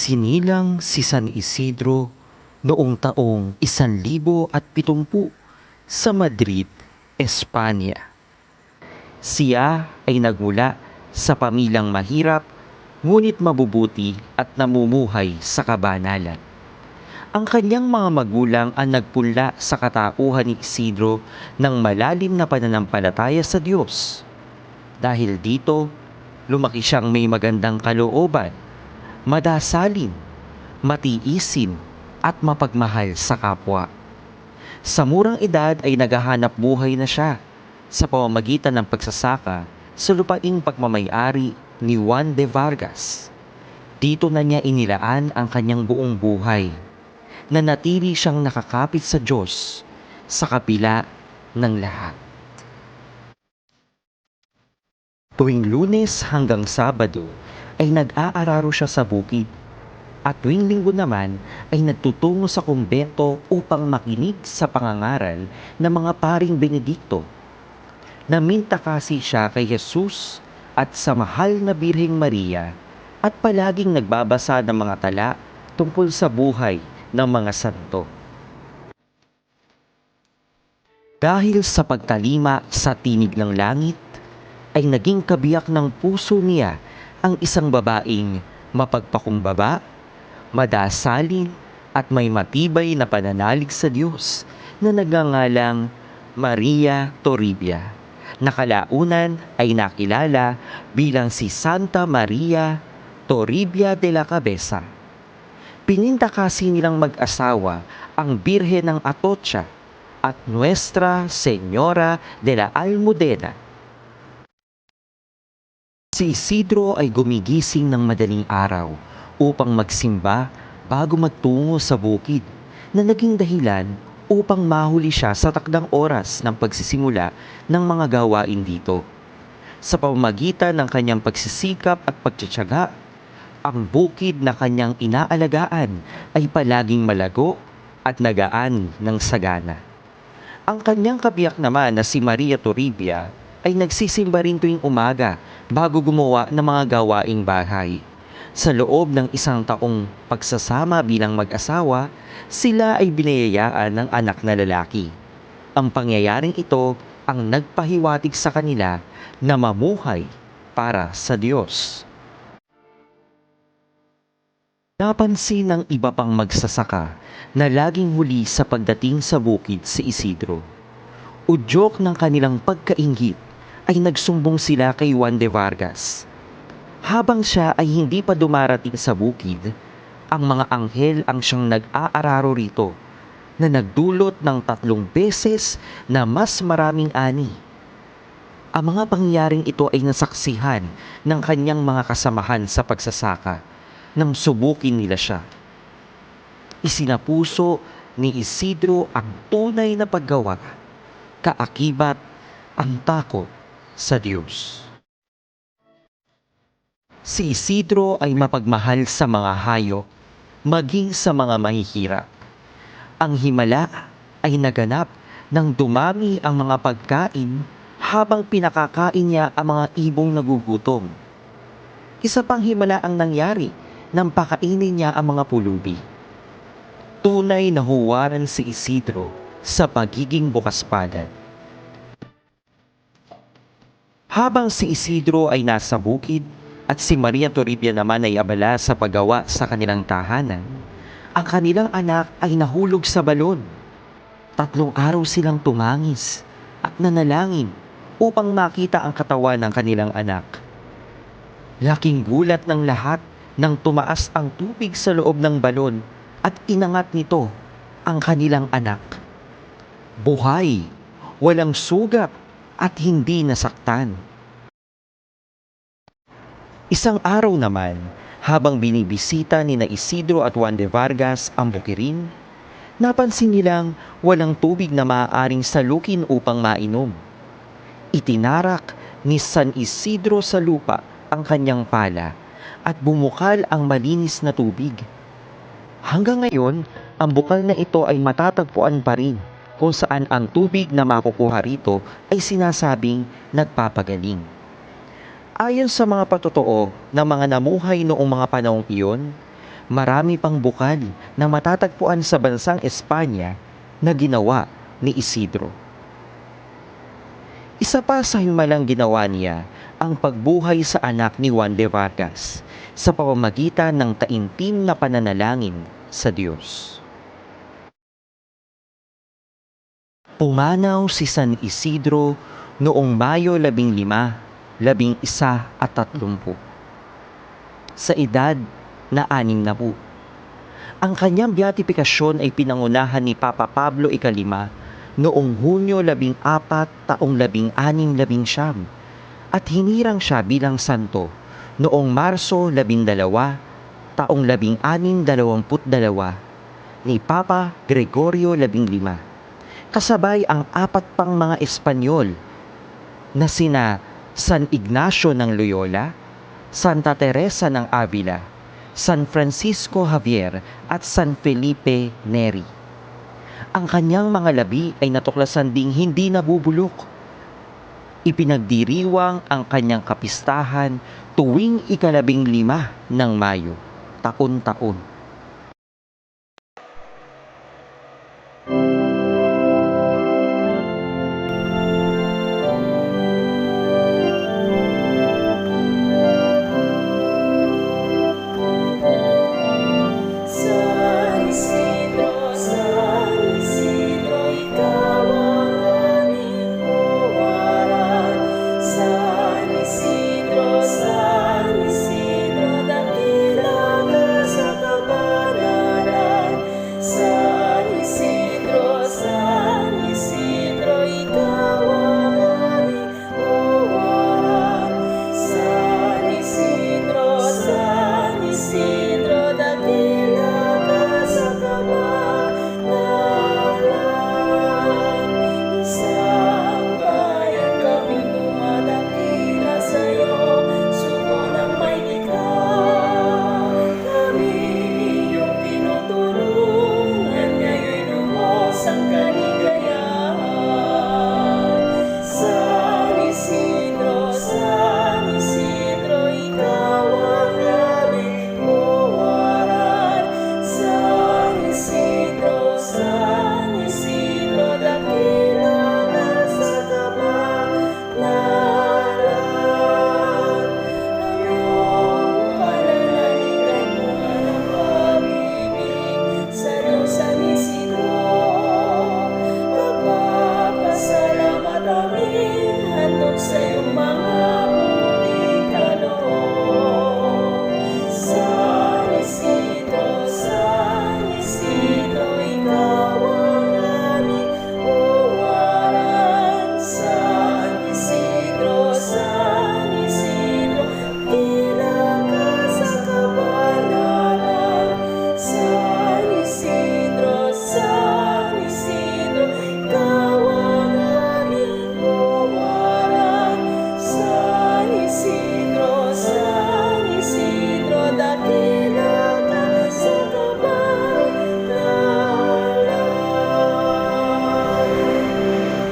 Isinilang si San Isidro noong taong 1070 sa Madrid, Espanya. Siya ay nagmula sa pamilyang mahirap ngunit mabubuti at namumuhay sa kabanalan. Ang kanyang mga magulang ang nagpunla sa katauhan ni Isidro ng malalim na pananampalataya sa Diyos. Dahil dito, lumaki siyang may magandang kalooban, madasalin, matiisin, at mapagmahal sa kapwa. Sa murang edad ay naghahanap buhay na siya sa pamamagitan ng pagsasaka sa lupaing pagmamayari ni Juan de Vargas. Dito na niya inilaan ang kanyang buong buhay na natili siyang nakakapit sa Diyos sa kapila ng lahat. Tuwing lunes hanggang sabado ay nag-aararo siya sa bukid at tuwing linggo naman ay nagtutungo sa kumbento upang makinig sa pangangaral ng mga paring Benedikto. Naminta kasi siya kay Jesus at sa mahal na Birheng Maria at palaging nagbabasa ng mga tala tungkol sa buhay ng mga santo. Dahil sa pagtalima sa tinig ng langit, ay naging kabiyak ng puso niya ang isang babaeng mapagpakumbaba, madasalin at may matibay na pananalig sa Diyos na nagangalang Maria Toribia. Nakalaunan ay nakilala bilang si Santa Maria Toribia de la Cabeza. Pininta kasi nilang mag-asawa ang Birhen ng Atocha at Nuestra Señora de la Almudena. Si Isidro ay gumigising ng madaling araw upang magsimba bago magtungo sa bukid na naging dahilan upang mahuli siya sa takdang oras ng pagsisimula ng mga gawain dito. Sa pamamagitan ng kanyang pagsisikap at pagtsatsaga, ang bukid na kanyang inaalagaan ay palaging malago at nagaan ng sagana. Ang kanyang kabiyak naman na si Maria Toribia ay nagsisimba rin tuwing umaga bago gumawa ng mga gawaing bahay. Sa loob ng isang taong pagsasama bilang mag-asawa, sila ay binayayaan ng anak na lalaki. Ang pangyayaring ito ang nagpahiwatig sa kanila na mamuhay para sa Diyos. Napansin ng iba pang magsasaka na laging huli sa pagdating sa bukid si Isidro. Udyok ng kanilang pagkaingit ay nagsumbong sila kay Juan de Vargas. Habang siya ay hindi pa dumarating sa bukid, ang mga anghel ang siyang nag-aararo rito na nagdulot ng tatlong beses na mas maraming ani. Ang mga pangyayaring ito ay nasaksihan ng kanyang mga kasamahan sa pagsasaka nang subukin nila siya. Isinapuso ni Isidro ang tunay na paggawa, kaakibat ang takot sa Diyos. Si Isidro ay mapagmahal sa mga hayop, maging sa mga mahihirap. Ang himala ay naganap nang dumami ang mga pagkain habang pinakakain niya ang mga ibong nagugutom. Isa pang himala ang nangyari nang pakainin niya ang mga pulubi. Tunay na huwaran si Isidro sa pagiging bukas palad. Habang si Isidro ay nasa bukid at si Maria Toribia naman ay abala sa paggawa sa kanilang tahanan, ang kanilang anak ay nahulog sa balon. Tatlong araw silang tumangis at nanalangin upang makita ang katawan ng kanilang anak. Laking gulat ng lahat nang tumaas ang tubig sa loob ng balon at inangat nito ang kanilang anak. Buhay, walang sugat at hindi nasaktan. Isang araw naman, habang binibisita ni na Isidro at Juan de Vargas ang bukirin, napansin nilang walang tubig na maaaring salukin upang mainom. Itinarak ni San Isidro sa lupa ang kanyang pala at bumukal ang malinis na tubig. Hanggang ngayon, ang bukal na ito ay matatagpuan pa rin kung saan ang tubig na makukuha rito ay sinasabing nagpapagaling. Ayon sa mga patotoo ng mga namuhay noong mga panahong iyon, marami pang bukal na matatagpuan sa bansang Espanya na ginawa ni Isidro. Isa pa sa himalang ginawa niya ang pagbuhay sa anak ni Juan de Vargas sa pamamagitan ng taimtim na pananalangin sa Diyos. Pumanaw si San Isidro noong Mayo 15, 11 at 30 sa edad na anim na po. Ang kanyang beatifikasyon ay pinangunahan ni Papa Pablo Ikalima noong Hunyo 14 taong 1619 at hinirang siya bilang santo noong Marso 12 taong 1622 ni Papa Gregorio 15 kasabay ang apat pang mga Espanyol na sina San Ignacio ng Loyola, Santa Teresa ng Avila, San Francisco Javier at San Felipe Neri. Ang kanyang mga labi ay natuklasan ding hindi nabubulok. Ipinagdiriwang ang kanyang kapistahan tuwing ikalabing lima ng Mayo, taon-taon.